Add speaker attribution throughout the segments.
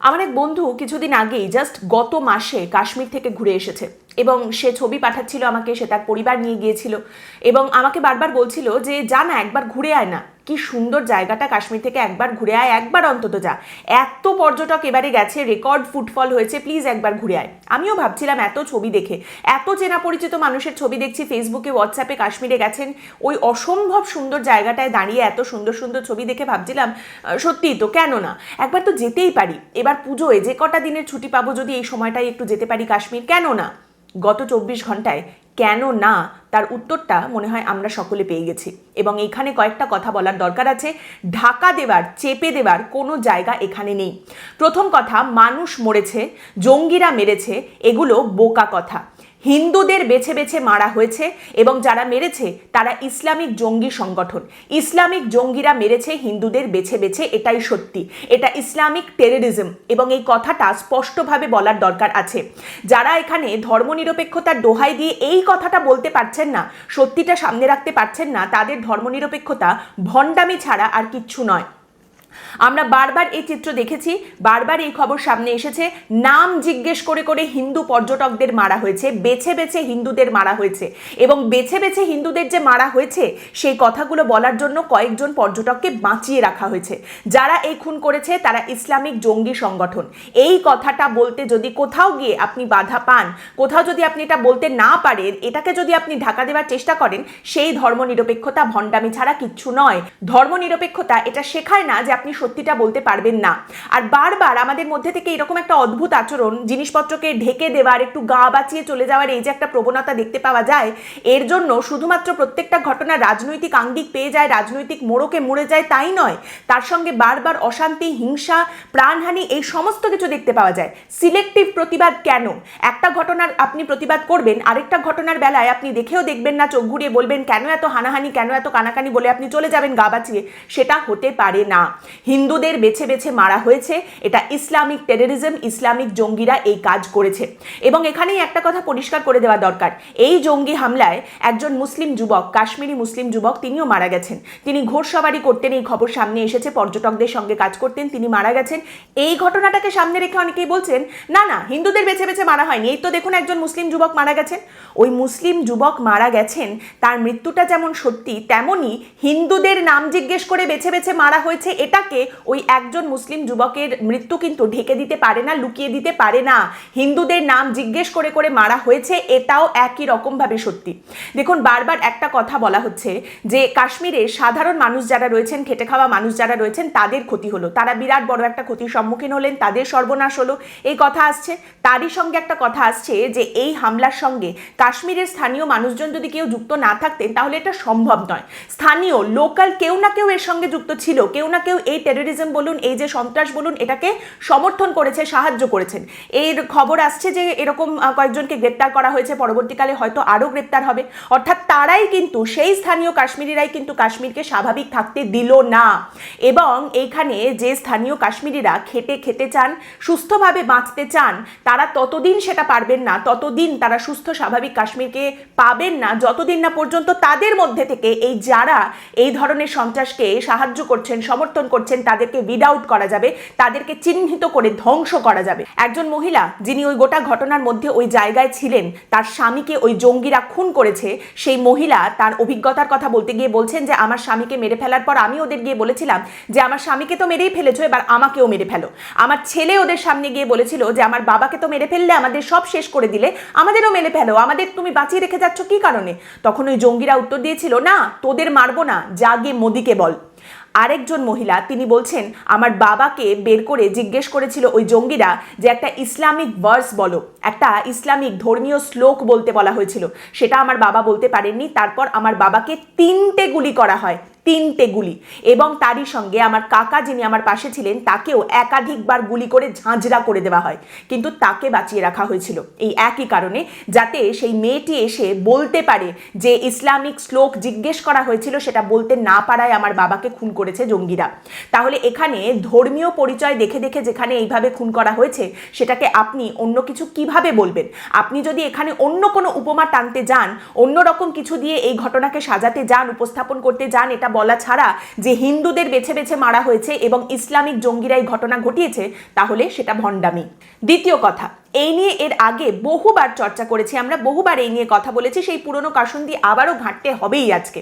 Speaker 1: আমার এক বন্ধু কিছুদিন আগেই জাস্ট গত মাসে কাশ্মীর থেকে ঘুরে এসেছে। এবং সে ছবি পাঠাচ্ছিল আমাকে, সে তার পরিবার নিয়ে গিয়েছিল এবং আমাকে বারবার বলছিল যে, যা না, একবার ঘুরে আয় না। কি সুন্দর জায়গাটা কাশ্মীর থেকে একবার ঘুরে আয়, একবার অন্তত যা। এত পর্যটক এবারে গেছে, রেকর্ড ফুটফল হয়েছে, প্লিজ একবার ঘুরে আয়। আমিও ভাবছিলাম এত ছবি দেখে, এত চেনা পরিচিত মানুষের ছবি দেখছি, ফেসবুকে, হোয়াটসঅ্যাপে কাশ্মীরে গেছেন, ওই অসম্ভব সুন্দর জায়গাটায় দাঁড়িয়ে এত সুন্দর সুন্দর ছবি দেখে ভাবছিলাম সত্যিই তো, কেন না? একবার তো যেতেই পারি। এবার পুজোয় যে কটা দিনের ছুটি পাবো যদি এই সময়টায় একটু যেতে পারি কাশ্মীর, কেন না? গত চব্বিশ ঘন্টায় কেন না তার উত্তরটা মনে হয় আমরা সকলে পেয়ে গেছি। এবং এখানে কয়েকটা কথা বলার দরকার আছে। ঢাকা দেবার চেপে দেবার কোনো জায়গা এখানে নেই। প্রথম কথা, মানুষ মরেছে, জঙ্গিরা মেরেছে, এগুলো বোকা কথা। হিন্দুদের বেছে বেছে মারা হয়েছে এবং যারা মেরেছে, তারা ইসলামিক জঙ্গি সংগঠন। ইসলামিক জঙ্গিরা মেরেছে, হিন্দুদের বেছে বেছে, এটাই সত্যি। এটা ইসলামিক টেররিজম এবং এই কথাটা স্পষ্টভাবে বলার দরকার আছে। যারা এখানে ধর্মনিরপেক্ষতার দোহাই দিয়ে এই কথাটা বলতে পারছেন না, সত্যিটা সামনে রাখতে পারছেন না, তাদের ধর্মনিরপেক্ষতা ভণ্ডামি ছাড়া আর কিচ্ছু নয়। আমরা বারবার এই চিত্র দেখেছি, বারবার এই খবর সামনে এসেছে। নাম জিজ্ঞেস করে করে হিন্দু পর্যটকদের মারা হয়েছে, বেছে বেছে হিন্দুদের মারা হয়েছে। এবং বেছে বেছে হিন্দুদের যে মারা হয়েছে, সেই কথাগুলো বলার জন্য কয়েকজন পর্যটককে বাঁচিয়ে রাখা হয়েছে। যারা এই খুন করেছে, তারা ইসলামিক জঙ্গি সংগঠন। এই কথাটা বলতে যদি কোথাও গিয়ে আপনি বাধা পান, কোথাও যদি আপনি এটা বলতে না পারেন, এটাকে যদি আপনি ঢাকা দেওয়ার চেষ্টা করেন, সেই ধর্মনিরপেক্ষতা, ভণ্ডামি ছাড়া কিচ্ছু নয়। ধর্মনিরপেক্ষতা, এটা শেখায় না যে আপনি সত্যিটা বলতে পারবেন না। আর বারবার আমাদের মধ্যে থেকে এরকম একটা অদ্ভুত আচরণ, জিনিসপত্রকে ঢেকে দেওয়ার, একটু গা বাঁচিয়ে চলে যাওয়ার এই যে একটা প্রবণতা দেখতে পাওয়া যায়, এর জন্য শুধুমাত্র প্রত্যেকটা ঘটনা রাজনৈতিক আঙ্গিক পেয়ে যায়, রাজনৈতিক মোড়কে মুড়ে যায় তাই নয়, তার সঙ্গে বারবার অশান্তি, হিংসা, প্রাণহানি এই সমস্ত কিছু দেখতে পাওয়া যায়। সিলেক্টিভ প্রতিবাদ কেন? একটা ঘটনার আপনি প্রতিবাদ করবেন, আরেকটা ঘটনার বেলায় আপনি দেখেও দেখবেন না, চোখ ঘুরিয়ে বলবেন, কেন এত হানাহানি, কেন এত কানাকানি? বলে আপনি চলে যাবেন গা বাঁচিয়ে। সেটা হতে পারে না। হিন্দুদের বেছে বেছে মারা হয়েছে। এটা ইসলামিক টেররিজম ইসলামিক জঙ্গিরা এই কাজ করেছে। এবং এখানেই একটা কথা পরিষ্কার করে দেওয়া দরকার। এই জঙ্গি হামলায় একজন মুসলিম যুবক, কাশ্মীরি মুসলিম যুবক, তিনিও মারা গেছেন। তিনি ঘোড়সওয়ারি করতেন, এই খবর সামনে এসেছে, পর্যটকদের সঙ্গে কাজ করতেন, তিনি মারা গেছেন। এই ঘটনাটাকে সামনে রেখে অনেকেই বলছেন, না না, হিন্দুদের বেছে বেছে মারা হয়নি। এই তো দেখুন একজন মুসলিম যুবক মারা গেছেন। ওই মুসলিম যুবক মারা গেছেন, তার মৃত্যুটা যেমন সত্যি, তেমনই হিন্দুদের নাম জিজ্ঞেস করে বেছে বেছে মারা হয়েছে এটাকে ওই একজন মুসলিম যুবকের মৃত্যু কিন্তু ঢেকে দিতে পারে না, লুকিয়ে দিতে পারে না। হিন্দুদের নাম জিজ্ঞেস করে করে মারা হয়েছে, এটাও একই রকমভাবে সত্যি। দেখুন, বারবার একটা কথা বলা হচ্ছে যে, কাশ্মীরে সাধারণ মানুষ যারা রয়েছেন, খেটে খাওয়া মানুষ যারা রয়েছেন, তাদের ক্ষতি হলো। তারা বিরাট বড় একটা ক্ষতির সম্মুখীন হলেন, তাদের সর্বনাশ হলো। এই কথা আসছে। তারই সঙ্গে একটা কথা আসছে যে, এই হামলার সঙ্গে কাশ্মীরের স্থানীয় মানুষজন যদি কেউ যুক্ত না থাকতেন, তাহলে এটা সম্ভব নয়। স্থানীয়, লোকাল কেউ না কেউ এর সঙ্গে যুক্ত ছিল, কেউ না কেউ এই টেরোরিজম বলুন, এই যে সন্ত্রাস বলুন, এটাকে সমর্থন করেছে, সাহায্য করেছেন। এর খবর আসছে যে এরকম কয়েকজনকে গ্রেপ্তার করা হয়েছে। পরবর্তীকালে হয়তো আরও গ্রেপ্তার হবে। অর্থাৎ তারাই কিন্তু, সেই স্থানীয় কাশ্মীরিরাই কিন্তু কাশ্মীরকে স্বাভাবিক থাকতে দিল না। এবং এইখানে যে স্থানীয় কাশ্মীরিরা খেটে খেতে চান, সুস্থভাবে বাঁচতে চান, তারা ততদিন সেটা পারবেন না, ততদিন তারা সুস্থ, স্বাভাবিক কাশ্মীরকে পাবেন না। যতদিন না পর্যন্ত তাদের মধ্যে থেকে এই যারা এই ধরনের সন্ত্রাসকে সাহায্য করছেন, সমর্থন করছেন তাদেরকে উইড আউট করা যাবে, তাদেরকে চিহ্নিত করে ধ্বংস করা যাবে। একজন মহিলা, যিনি ওই গোটা ঘটনার মধ্যে ওই জায়গায় ছিলেন, তার স্বামীকে ওই জঙ্গিরা খুন করেছে, সেই মহিলা তার অভিজ্ঞতার কথা বলতে গিয়ে বলছেন যে, আমার স্বামীকে মেরে ফেলার পর আমি ওদের গিয়ে বলেছিলাম যে, আমার স্বামীকে তো মেরেই ফেলেছো, এবার আমাকেও মেরে ফেলো। আমার ছেলে ওদের সামনে গিয়ে বলেছিল যে, আমার বাবাকে তো মেরে ফেললে আমাদের সব শেষ করে দিলে, আমাদেরও মেরে ফেলো, আমাদের তুমি বাঁচিয়ে রেখে যাচ্ছ কি কারণে? তখন ওই জঙ্গিরা উত্তর দিয়েছিল, না, তোদের মারবো না, যা গিয়ে মোদিকে বল। আরেকজন মহিলা, তিনি বলছেন, আমার বাবাকে বের করে জিজ্ঞেস করেছিল ওই জঙ্গিরা যে একটা ইসলামিক ভার্স বলো, একটা ইসলামিক ধর্মীয় শ্লোক বলতে বলা হয়েছিল। সেটা আমার বাবা বলতে পারেননি, তারপর আমার বাবাকে তিনটে গুলি করা হয়। তিনটে গুলি। এবং তারই সঙ্গে আমার কাকা যিনি আমার পাশে ছিলেন, তাকেও একাধিকবার গুলি করে ঝাঁঝরা করে দেওয়া হয়। কিন্তু তাকে বাঁচিয়ে রাখা হয়েছিল। এই একই কারণে যাতে সেই মেয়েটি এসে বলতে পারে যে ইসলামিক শ্লোক জিজ্ঞেস করা হয়েছিল, সেটা বলতে না পারায় আমার বাবাকে খুন করেছে জঙ্গিরা। তাহলে এখানে ধর্মীয় পরিচয় দেখে দেখে যেখানে এইভাবে খুন করা হয়েছে, সেটাকে আপনি অন্য কিছু কীভাবে বলবেন? আপনি যদি এখানে অন্য কোনো উপমা টানতে যান, অন্য রকম কিছু দিয়ে এই ঘটনাকে সাজাতে যান, উপস্থাপন করতে যান, এটা বলা ছাড়া যে হিন্দুদের বেছে বেছে মারা হয়েছে এবং ইসলামিক জঙ্গিরাই ঘটনা ঘটিয়েছে, তাহলে সেটা ভণ্ডামি। দ্বিতীয় কথা এই নিয়ে এর আগে বহুবার চর্চা করেছি, আমরা বহুবার এই নিয়ে কথা বলেছি, সেই পুরনো কাসুন্দি আবারও ঘাঁটতে হবেই আজকে।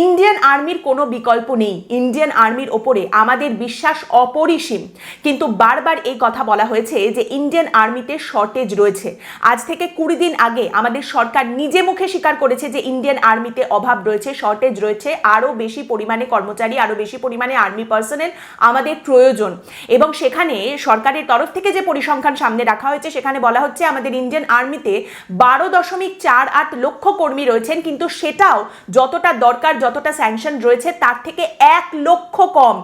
Speaker 1: ইন্ডিয়ান আর্মির কোনো বিকল্প নেই। ইন্ডিয়ান আর্মির ওপরে আমাদের বিশ্বাস অপরিসীম। কিন্তু বারবার এই কথা বলা হয়েছে যে ইন্ডিয়ান আর্মিতে শর্টেজ রয়েছে। আজ থেকে কুড়ি দিন আগে আমাদের সরকার নিজে মুখে স্বীকার করেছে যে ইন্ডিয়ান আর্মিতে অভাব রয়েছে শর্টেজ রয়েছে, আরও বেশি পরিমাণে কর্মচারী, আরও বেশি পরিমাণে আর্মি পার্সোনেল আমাদের প্রয়োজন। এবং সেখানে সরকারের তরফ থেকে যে পরিসংখ্যান সামনে রাখা হয়েছে সেখানে বলা হচ্ছে আমাদের ইন্ডিয়ান আর্মিতে বারো দশমিক চার আট লক্ষ কর্মী রয়েছেন, কিন্তু সেটাও যতটা দরকার, যতটা স্যাংশন রয়েছে, তার থেকে এক লক্ষ কম,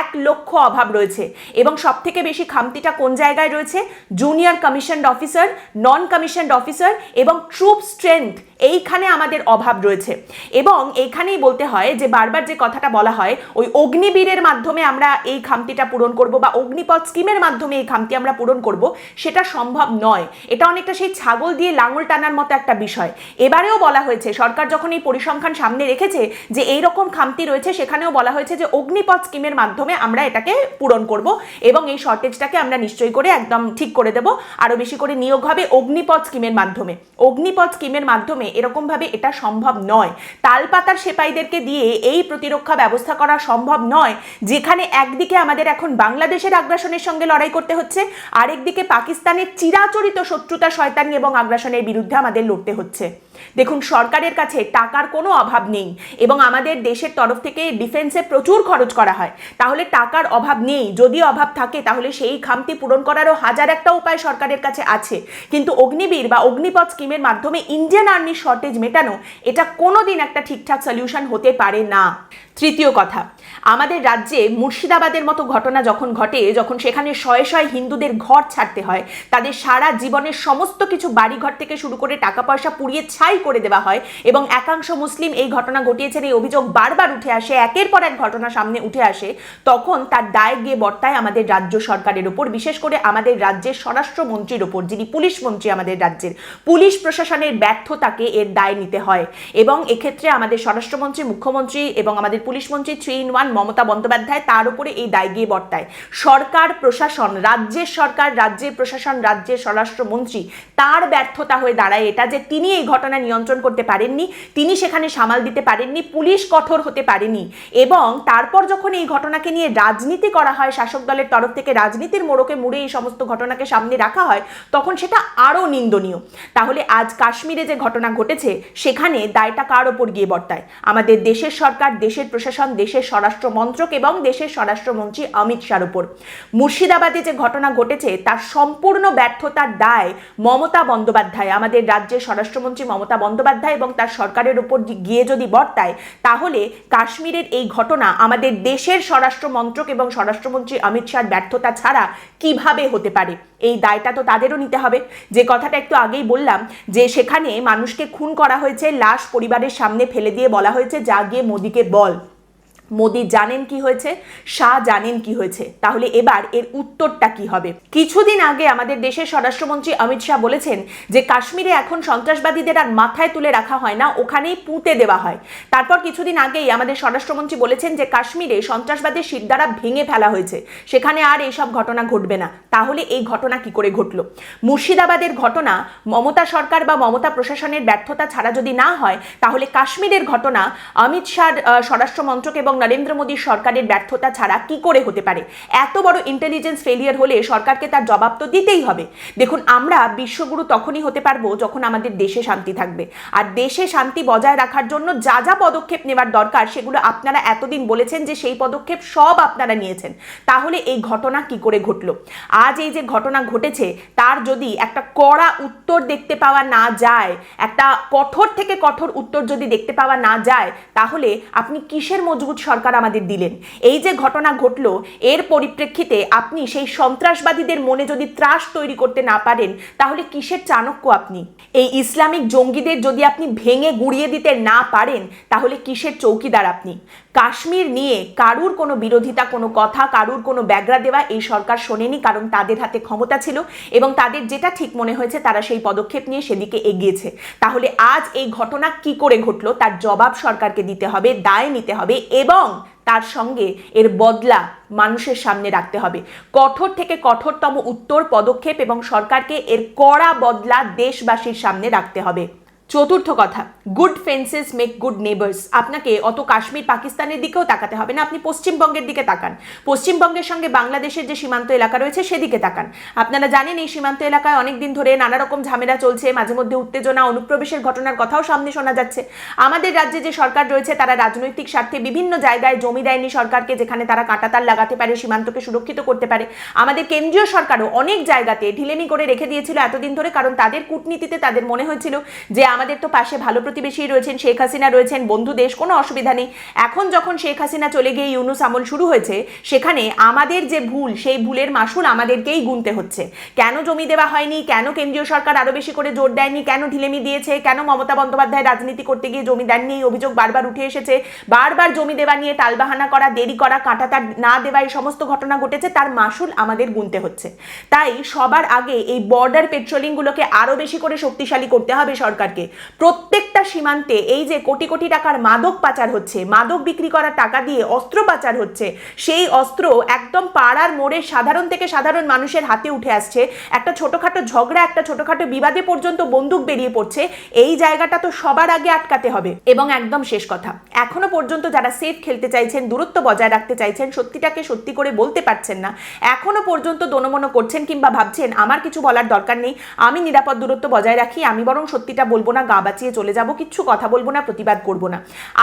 Speaker 1: এক লক্ষ অভাব রয়েছে। এবং সব থেকে বেশি খামতিটা কোন জায়গায় রয়েছে? Junior commissioned officer non commissioned officer এবং ট্রুপ স্ট্রেংথ এইখানে আমাদের অভাব রয়েছে। এবং এইখানেই বলতে হয় যে বারবার যে কথাটা বলা হয়, ওই অগ্নিবীরের মাধ্যমে আমরা এই খামতিটা পূরণ করব বা অগ্নিপথ স্কিমের মাধ্যমে এই খামতি আমরা পূরণ করব, সেটা সম্ভব নয়। এটা অনেকটা সেই ছাগল দিয়ে লাঙল টানার মতো একটা বিষয়। এবারেও বলা হয়েছে, সরকার যখন এই পরিসংখ্যান সামনে রেখেছে যে এই রকম খামতি রয়েছে, সেখানেও বলা হয়েছে যে অগ্নিপথ স্কিমের মাধ্যমে আমরা এটাকে পূরণ করব এবং এই শর্টেজটাকে আমরা নিশ্চয়ই করে একদম ঠিক করে দেব। আরও বেশি করে নিয়োগ হবে অগ্নিপথ স্কিমের মাধ্যমে। অগ্নিপথ স্কিমের মাধ্যমে এরকমভাবে এটা সম্ভব নয়। তালপাতার সেপাইদেরকে দিয়ে এই প্রতিরক্ষা ব্যবস্থা করা সম্ভব নয়, যেখানে একদিকে আমাদের এখন বাংলাদেশের আগ্রাসনের সঙ্গে লড়াই করতে হচ্ছে, আরেকদিকে পাকিস্তানের চিরাচরিত শত্রুতা শয়তানি এবং আগ্রাসনের বিরুদ্ধে আমাদের লড়তে হচ্ছে। দেখুন, সরকারের কাছে টাকার কোনো অভাব নেই এবং আমাদের দেশের তরফ থেকে ডিফেন্সে প্রচুর খরচ করা হয়। তাহলে টাকার অভাব নেই। যদি অভাব থাকে, তাহলে সেই খামতি পূরণ করারও হাজার একটা উপায় সরকারের কাছে আছে। কিন্তু অগ্নিবীর বা অগ্নিপথ স্কিমের মাধ্যমে ইন্ডিয়ান আর্মির শর্টেজ মেটানো, এটা কোনো দিন একটা ঠিকঠাক সলিউশন হতে পারে না। তৃতীয় কথা, আমাদের রাজ্যে মুর্শিদাবাদের মতো ঘটনা যখন ঘটে, যখন সেখানে শয়ে শয়ে হিন্দুদের ঘর ছাড়তে হয়, তাদের সারা জীবনের সমস্ত কিছু বাড়িঘর থেকে শুরু করে টাকা পয়সা পুড়িয়ে ছাই করে দেওয়া হয় এবং একাংশ মুসলিম এই ঘটনা ঘটিয়েছেন, এই অভিযোগ বারবার উঠে আসে, একের পর এক ঘটনা সামনে উঠে আসে, তখন তার দায় গিয়ে বর্তায় আমাদের রাজ্য সরকারের ওপর বিশেষ করে আমাদের রাজ্যের স্বরাষ্ট্রমন্ত্রীর ওপর যিনি পুলিশ মন্ত্রী আমাদের রাজ্যের। পুলিশ প্রশাসনের ব্যর্থতাকে এর দায় নিতে হয় এবং এক্ষেত্রে আমাদের স্বরাষ্ট্রমন্ত্রী, মুখ্যমন্ত্রী এবং আমাদের পুলিশ মন্ত্রী three in one Mamata Bandyopadhyay তার উপরে এই দায় গিয়ে বর্তায়। সরকার, প্রশাসন, রাজ্যের সরকার, রাজ্যের প্রশাসন, রাজ্যের স্বরাষ্ট্রমন্ত্রী তার ব্যর্থতা হয়ে দাঁড়ায়, এটা যে তিনি এই ঘটনা নিয়ন্ত্রণ করতে পারেননি, তিনি সেখানে সামাল দিতে পারেননি, পুলিশ কঠোর হতে পারেনি এবং তারপর যখন এই ঘটনাকে নিয়ে রাজনীতি করা হয়, শাসক দলের তরফ থেকে রাজনীতির মোড়কে মুড়ে এই সমস্ত ঘটনাকে সামনে রাখা হয়, তখন সেটা আরও নিন্দনীয়। তাহলে আজ কাশ্মীরে যে ঘটনা ঘটেছে, সেখানে দায়টা কার ওপর গিয়ে বর্তায়? আমাদের দেশের সরকার, দেশের প্রশাসন, দেশের স্বরাষ্ট্র মন্ত্রক এবং দেশের স্বরাষ্ট্রমন্ত্রী অমিত শাহর ওপর মুর্শিদাবাদে যে ঘটনা ঘটেছে, তার সম্পূর্ণ ব্যর্থতার দায় মমতা বন্দ্যোপাধ্যায়, আমাদের রাজ্যের স্বরাষ্ট্রমন্ত্রী মমতা বন্দ্যোপাধ্যায় এবং তার সরকারের উপর গিয়ে যদি বর্তায়, তাহলে কাশ্মীরের এই ঘটনা আমাদের দেশের স্বরাষ্ট্র মন্ত্রক এবং স্বরাষ্ট্রমন্ত্রী অমিত শাহর ব্যর্থতা ছাড়া কীভাবে হতে পারে? এই দায়টা তো তাদেরও নিতে হবে। যে কথাটা একটু আগেই বললাম, যে সেখানে মানুষকে খুন করা হয়েছে, লাশ পরিবারের সামনে ফেলে দিয়ে বলা হয়েছে, যা গিয়ে মোদিকে বল। মোদি জানেন কি হয়েছে, শাহ জানেন কি হয়েছে। তাহলে এবার এর উত্তরটা কি হবে? কিছুদিন আগে আমাদের দেশের স্বরাষ্ট্রমন্ত্রী অমিত শাহ বলেছেন যে, কাশ্মীরে এখন সন্ত্রাসবাদীদের আর মাথায় তুলে রাখা হয় না, ওখানেই পুঁতে দেওয়া হয়। তারপর কিছুদিন আগেই আমাদের স্বরাষ্ট্রমন্ত্রী বলেছেন যে, কাশ্মীরে সন্ত্রাসবাদের দ্বারা ভেঙে ফেলা হয়েছে। সেখানে আর এইসব ঘটনা ঘটবে না। তাহলে এই ঘটনা কি করে ঘটলো? মুর্শিদাবাদের ঘটনা, মমতা সরকার বা মমতা প্রশাসনের ব্যর্থতা ছাড়া যদি না হয়, তাহলে কাশ্মীরের ঘটনা অমিত শাহ স্বরাষ্ট্রমন্ত্রক এবং নরেন্দ্র মোদীর সরকারের ব্যর্থতা ছাড়া কি করে হতে পারে? এত বড় ইন্টেলিজেন্স ফেলিয়ার হলে সরকারকে তার জবাব তো দিতেই হবে। দেখুন, আমরা বিশ্বগুরু তখনই হতে পারব যখন আমাদের দেশে শান্তি থাকবে। আর দেশে শান্তি বজায় রাখার জন্য যা যা পদক্ষেপ নেওয়ার দরকার সেগুলো আপনারা এতদিন বলেছেন যে সেই পদক্ষেপ সব আপনারা নিয়েছেন। তাহলে এই ঘটনা কি করে ঘটলো? আজ এই যে ঘটনা ঘটেছে, তার যদি একটা কড়া উত্তর দেখতে পাওয়া না যায়, একটা কঠোর থেকে কঠোর উত্তর যদি দেখতে পাওয়া না যায়, তাহলে আপনি কিসের মজবুত সরকার আমাদের দিলেন। এই যে ঘটনা ঘটলো, এর পরিপ্রেক্ষিতে আপনি সেই সন্ত্রাসবাদীদের মনে যদি ত্রাস তৈরি করতে না পারেন, তাহলে কিসের চাণক্য আপনি? এই ইসলামিক জঙ্গিদের যদি আপনি ভেঙে গুড়িয়ে দিতে না পারেন, তাহলে কিসের চৌকিদার আপনি? কাশ্মীর নিয়ে কারুর কোনো বিরোধিতা, কোনো কথা, কারুর কোনো ব্যাগরা দেওয়া এই সরকার শোনেনি কারণ তাদের হাতে ক্ষমতা ছিল এবং তাদের যেটা ঠিক মনে হয়েছে তারা সেই পদক্ষেপ নিয়ে সেদিকে এগিয়েছে। তাহলে আজ এই ঘটনা কি করে ঘটলো? তার জবাব সরকারকে দিতে হবে, দায় নিতে হবে এবং তার সঙ্গে এর বদলা মানুষের সামনে রাখতে হবে। কঠোর থেকে কঠোরতম উত্তর পদক্ষেপ এবং সরকারকে এর কড়া বদলা দেশবাসীর সামনে রাখতে হবে। চতুর্থ কথা good fences make good neighbours আপনাকে অত কাশ্মীর পাকিস্তানের দিকেও তাকাতে হবে না, আপনি পশ্চিমবঙ্গের দিকে তাকান। পশ্চিমবঙ্গের সঙ্গে বাংলাদেশের যে সীমান্ত এলাকা রয়েছে সেদিকে তাকান। আপনারা জানেন এই সীমান্ত এলাকায় অনেক দিন ধরে নানা রকম ঝামেলা চলছে, মাঝে মধ্যে উত্তেজনা, অনুপ্রবেশের ঘটনার কথাও সামনে শোনা যাচ্ছে। আমাদের রাজ্যে যে সরকার রয়েছে, তারা রাজনৈতিক স্বার্থে বিভিন্ন জায়গায় জমি দেয়নি সরকারকে, যেখানে তারা কাঁটাতার লাগাতে পারে, সীমান্তকে সুরক্ষিত করতে পারে। আমাদের কেন্দ্রীয় সরকারও অনেক জায়গাতে ঢিলেমি করে রেখে দিয়েছিল এতদিন ধরে, কারণ তাদের কূটনীতিতে তাদের মনে হয়েছিল যে আমাদের তো পাশে ভালো প্রতিবেশী রয়েছেন শেখ হাসিনা রয়েছেন, বন্ধু দেশ, কোনো অসুবিধা নেই। এখন যখন শেখ হাসিনা চলে গিয়ে ইউনুস আমল শুরু হয়েছে, সেখানে আমাদের যে ভুল, সেই ভুলের মাসুল আমাদেরকেই গুনতে হচ্ছে। কেন জমি দেওয়া হয়নি? কেন কেন্দ্রীয় সরকার আরও বেশি করে জোর দেয়নি? কেন ঢিলেমি দিয়েছে? কেন মমতা বন্দ্যোপাধ্যায় রাজনীতি করতে গিয়ে জমি দেননি? এই অভিযোগ বারবার উঠে এসেছে। বারবার জমি দেওয়া নিয়ে টালবাহানা করা, দেরি করা কাঁটাতার না দেওয়া, এই সমস্ত ঘটনা ঘটেছে, তার মাসুল আমাদের গুনতে হচ্ছে। তাই সবার আগে এই বর্ডার পেট্রোলিংগুলোকে আরও বেশি করে শক্তিশালী করতে হবে সরকারকে। প্রত্যেকটা সীমান্তে এই যে কোটি কোটি টাকার মাদক পাচার হচ্ছে, মাদক বিক্রি করার টাকা দিয়ে অস্ত্র পাচার হচ্ছে, সেই অস্ত্র একদম পাড়ার মোড়ে সাধারণ থেকে সাধারণ মানুষের হাতে উঠে আসছে। একটা ছোটখাটো ঝগড়া, একটা ছোটখাটো বিবাদে পর্যন্ত বন্দুক বেরিয়ে পড়ছে। এই জায়গাটা তো সবার আগে আটকাতে হবে। এবং একদম শেষ কথা, এখনও পর্যন্ত যারা সেফ খেলতে চাইছেন, দূরত্ব বজায় রাখতে চাইছেন, সত্যিটাকে সত্যি করে বলতে পারছেন না, এখনও পর্যন্ত দনমনো করছেন কিংবা ভাবছেন, আমার কিছু বলার দরকার নেই, আমি নিরাপদ দূরত্ব বজায় রাখি, আমি বরং সত্যিটা বলব না, গা বাঁচিয়ে চলে যাব, কিচ্ছু কথা বলব না, প্রতিবাদ করব না।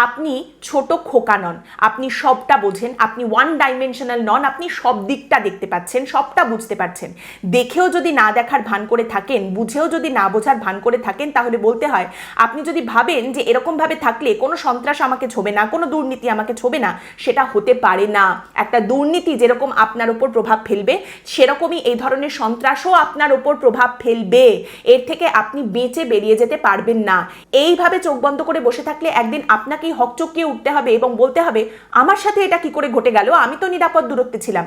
Speaker 1: আপনি ছোট খোকা নন, আপনি সবটা বোঝেন, আপনি ওয়ান ডাইমেনশনাল নন, আপনি সব দিকটা দেখতে পাচ্ছেন, সবটা বুঝতে পারছেন। দেখেও যদি না দেখার ভান করে থাকেন, বুঝেও যদি না বোঝার ভান করে থাকেন, তাহলে বলতে হয়, আপনি যদি ভাবেন যে এরকমভাবে থাকলে কোনো সন্ত্রাস আমাকে ছোবে না, কোনো দুর্নীতি আমাকে ছোবে না, সেটা হতে পারে না। একটা দুর্নীতি যেরকম আপনার উপর প্রভাব ফেলবে, সেরকমই এই ধরনের সন্ত্রাসও আপনার উপর প্রভাব ফেলবে। এর থেকে আপনি বেঁচে বেরিয়ে যেতে পারবেন না। এইভাবে চোখ বন্ধ করে বসে থাকলে একদিন আপনাকেই হকচকিয়ে উঠতে হবে এবং বলতে হবে, আমার সাথে এটা কি করে ঘটে গেল? আমি তো নিরাপদ দূরত্বে ছিলাম।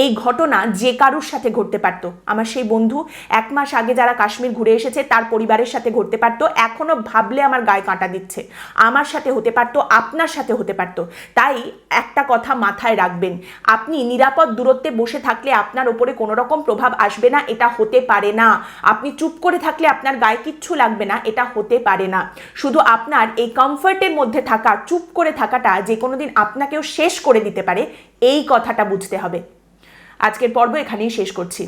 Speaker 1: এই ঘটনা যে কারুর সাথে ঘটতে পারতো। আমার সেই বন্ধু এক মাস আগে যারা কাশ্মীর ঘুরে এসেছে, তার পরিবারের সাথে ঘটতে পারতো। এখনও ভাবলে আমার গায়ে কাঁটা দিচ্ছে। আমার সাথে হতে পারতো, আপনার সাথে হতে পারতো। তাই একটা কথা মাথায় রাখবেন, আপনি নিরাপদ দূরত্বে বসে থাকলে আপনার ওপরে কোনো রকম প্রভাব আসবে না, এটা হতে পারে না। আপনি চুপ করে থাকলে আপনার গায়ে কিচ্ছু লাগবে না, এটা হতে পারে না। শুধু আপনার এই কমফর্টের মধ্যে থাকা, চুপ করে থাকাটা যে কোনো দিন আপনাকেও শেষ করে দিতে পারে, এই কথাটা বুঝতে হবে। আজকের পর্ব এখানেই শেষ করছি।